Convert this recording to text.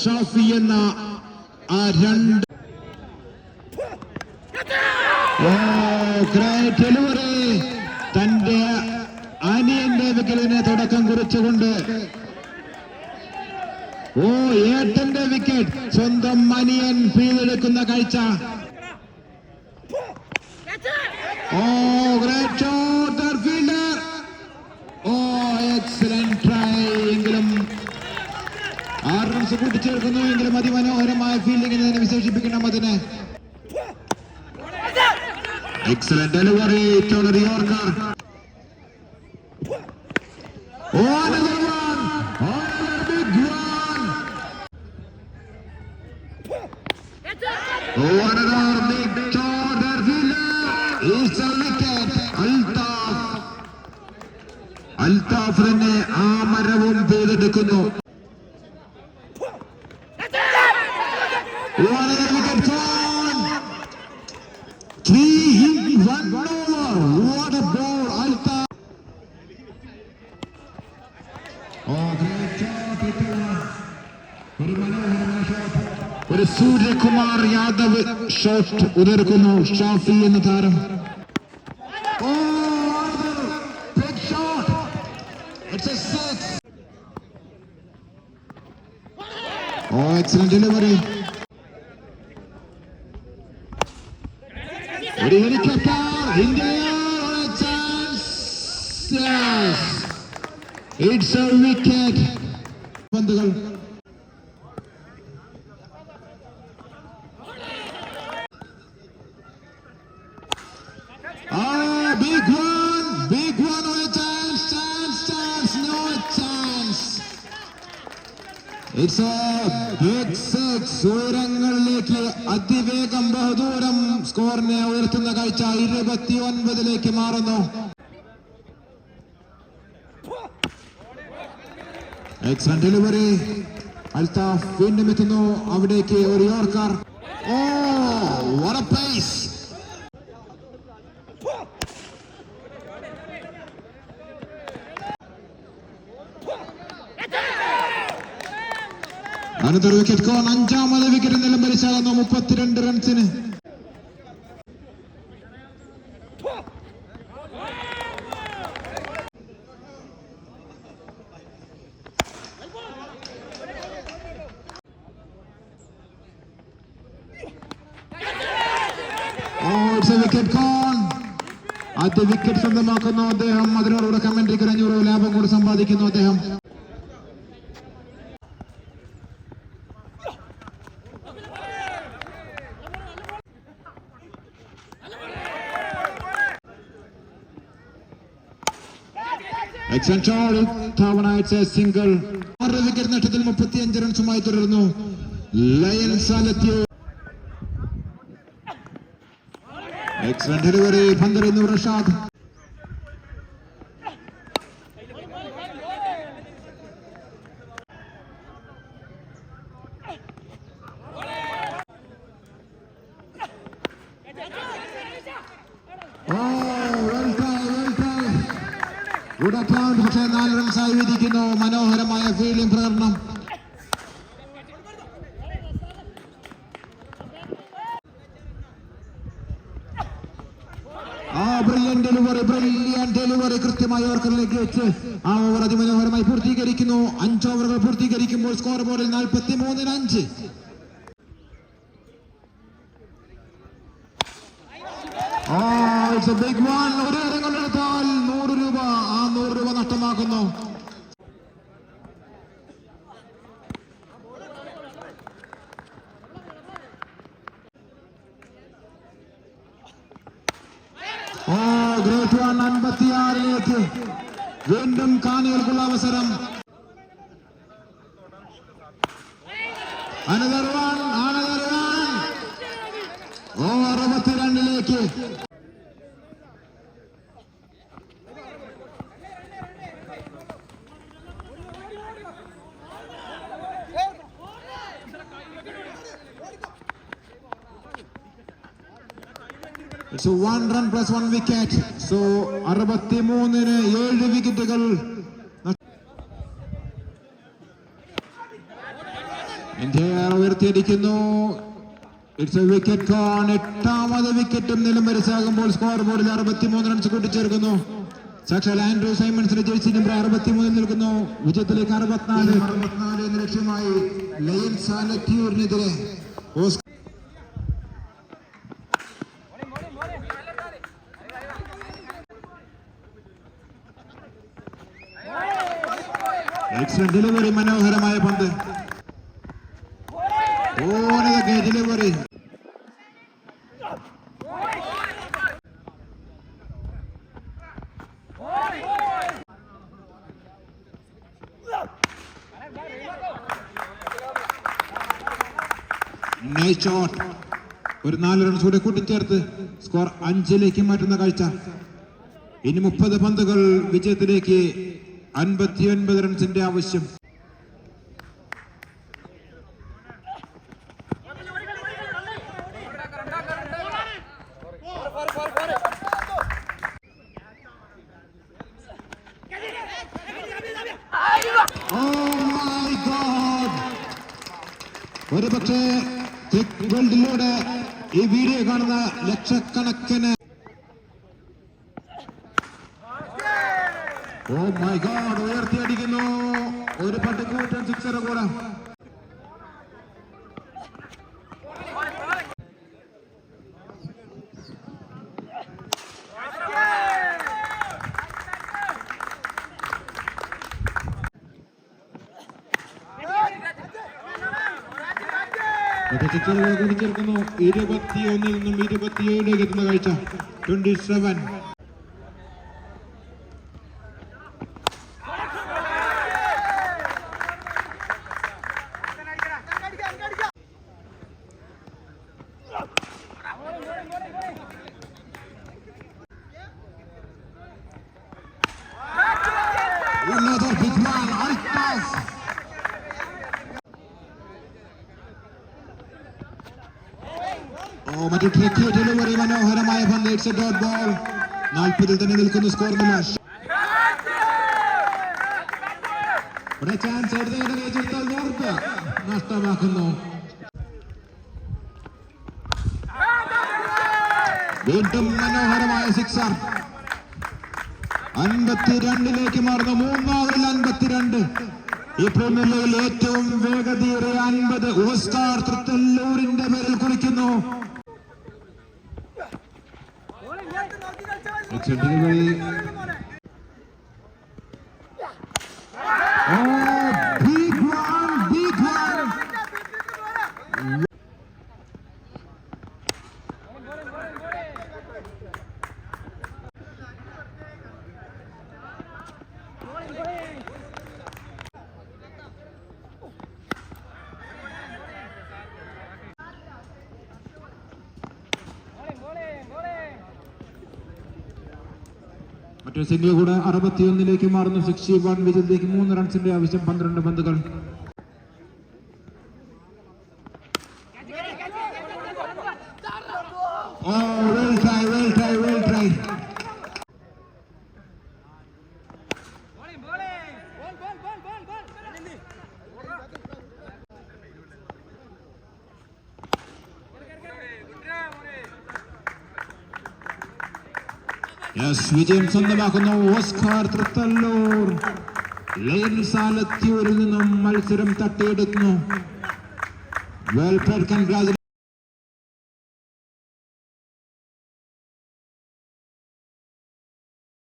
ഷാഫി എന്ന ആ രണ്ട് ഡെലിവറി. തന്റെ അനിയന്റെ വിക്കലിന് തുടക്കം കുറിച്ചുകൊണ്ട്. ഓ ഏട്ടന്റെ വിക്കറ്റ്. സ്വന്തം അനിയൻ പിഴുതെടുക്കുന്ന കാഴ്ച. ഓ great shot fielder oh excellent try എങ്കിലും ആറ് റൺസ് കൂട്ടിച്ചേർക്കുന്നു എങ്കിലും അതിമനോഹരമായ ഫീൽഡിംഗിന് തന്നെ വിശേഷിപ്പിക്കണം അതിനെ excellent delivery yorker one! Oh, another big Jordan a wicket! Altaf! Altaf തന്നെ ആ മരവും പെയ്തെടുക്കുന്നു Three hit, one over! What a ball! Altaf! Oh, great shot, it was. ഒരു മനോഹരമായ ഷോട്ട് ഒരു സൂര്യകുമാർ യാദവ് ഷോട്ട് ഉതിർക്കുന്നു ഷാഫി എന്ന താരം ഓ ബിഗ് ഷോട്ട് ഒരു helicopter India chance it's a wicket പന്തുകൾ ഉയരങ്ങളിലേക്ക് അതിവേഗം ബഹുദൂരം സ്കോറിനെ ഉയർത്തുന്ന കാഴ്ച ഇരുപത്തി ഒൻപതിലേക്ക് മാറുന്നു ഡെലിവറി അൽത്താഫ് വീണ്ടും എത്തുന്നു. അവിടേക്ക് ഒരു യോർക്കർ. ഓ what അനന്തര വിക്കറ്റ് കോൺ അഞ്ചാമത് വിക്കറ്റ് നിലം പരിശാകുന്നു മുപ്പത്തിരണ്ട് റൺസിന് ആദ്യ വിക്കറ്റ് സ്വന്തമാക്കുന്നു അദ്ദേഹം. അതിനോടുകൂടെ കമന്ററിക്ക് ഒരു അഞ്ഞൂറ് ലാഭം കൂടി സമ്പാദിക്കുന്നു അദ്ദേഹം. തവണ ഇറ്റ്സ് സിംഗിൾ. ആറ് വിക്കറ്റ് നഷ്ടത്തിൽ മുപ്പത്തിയഞ്ച് റൺസുമായി തുടരുന്നു. ലയൻ സാലത്യോ excellent delivery പന്തെറിയുന്നു Rashad oh well try well try attempt പക്ഷേ നാല് റൺസായി വിധിക്കുന്നു. മനോഹരമായ ഫീൽഡിംഗ് പ്രകടനം. ആ ബ്രില്യൻ ഡെലിവറി ബ്രില്യൻ ഡെലിവറി കൃത്യമായി ഓർക്കറിലേക്ക് വെച്ച് ആ ഓവർ അതിമനോഹരമായി പൂർത്തീകരിക്കുന്നു. അഞ്ച് ഓവറുകൾ പൂർത്തീകരിക്കുമ്പോൾ സ്കോർ ബോർഡിൽ നാൽപ്പത്തി മൂന്നിന് അഞ്ച് ഒരു ഓ ഗ്രേറ്റ് വൺ അൻപത്തിയാറിലേക്ക് വീണ്ടും കാണികൾക്കുള്ള അവസരം. അനദർ ഉയർത്തിയിരിക്കുന്നു. ഇറ്റ്സ് എ വിക്കറ്റ് കോൺ എട്ടാമത് വിക്കറ്റും നിലം വരച്ചാകുമ്പോൾ സ്കോർ ബോർഡിൽ അറുപത്തിമൂന്ന് റൺസ് കൂട്ടിച്ചേർക്കുന്നു. സാക്ഷാൽ ആൻഡ്രൂ സൈമൺസിന്റെ ജേഴ്സി നമ്പർ അറുപത്തിമൂന്നിൽ നിൽക്കുന്നു. വിജയത്തിലേക്ക് അറുപത്തിനാല്. അറുപത്തിനാല് എന്ന ലക്ഷ്യമായി ലയൻസ് ആലക്യൂരിനെതിരെ എക്സലന്റ് ഡെലിവറി മനോഹരമായ പന്ത്. ഡെലിവറി ഒരു നാല് റൺസ് കൂടെ കൂട്ടിച്ചേർത്ത് സ്കോർ അഞ്ചിലേക്ക് മാറ്റുന്ന കാഴ്ച. ഇനി മുപ്പത് പന്തുകൾ വിജയത്തിലേക്ക് അൻപത്തിയൊൻപത് റൺസിന്റെ ആവശ്യം. ഒരുപക്ഷെ my ഒരു പക്ഷേ വേൾഡിലൂടെ ഈ വീഡിയോ കാണുന്ന ലക്ഷക്കണക്കിന് ഓ മൈ ഗോഡ് ഉയർത്തി അടിക്കുന്നു ഒരു പട്ടിക്കൂറ്റൻ സിക്സർ കൂടെ. ഇരുപത്തിയൊന്നിൽ നിന്നും ഇരുപത്തിയേഴിലേക്ക് എത്തുന്ന കാഴ്ച twenty seven Another big one, Altaf. Oh മറ്റു ട്രിക്കി ഡെലിവറി മനോഹരമായ പന്ത് ഇറ്റ്സ് ഡോട്ട് ബോൾ നാൽപ്പതിൽ തന്നെ നിൽക്കുന്നു സ്കോർ നിലാഷ് ഇവിടെ ചാൻസ് എടുത്ത് എടുത്താൽ നോർത്ത് നഷ്ടമാക്കുന്നു. വീണ്ടും മനോഹരമായ സിക്സർ അൻപത്തിരണ്ടിലേക്ക് മാറുന്നു. മൂന്നാറിൽ അൻപത്തിരണ്ട്. ഈ പ്രീമിയർ ലീഗിൽ ഏറ്റവും വേഗതയേറിയ അൻപത് ഓസ്കാർ തൃത്തല്ലൂരിന്റെ പേരിൽ കുറിക്കുന്നു. Oh, big one, big one. മറ്റൊരു സിംഗിൾ കൂടെ അറുപത്തിയൊന്നിലേക്ക് മാറുന്നു. സിക്സ്റ്റി വൺ വിജയത്തിലേക്ക് മൂന്ന് റൺസിന്റെ ആവശ്യം. പന്ത്രണ്ട് പന്തുകൾ. ഓ well try well try well try വിജയം സ്വന്തമാക്കുന്നു. ഓസ്കാർ തൃത്തല്ലൂർ. ലയൻ നിന്നും മത്സരം തട്ടിയെടുക്കുന്നു. Well congratulation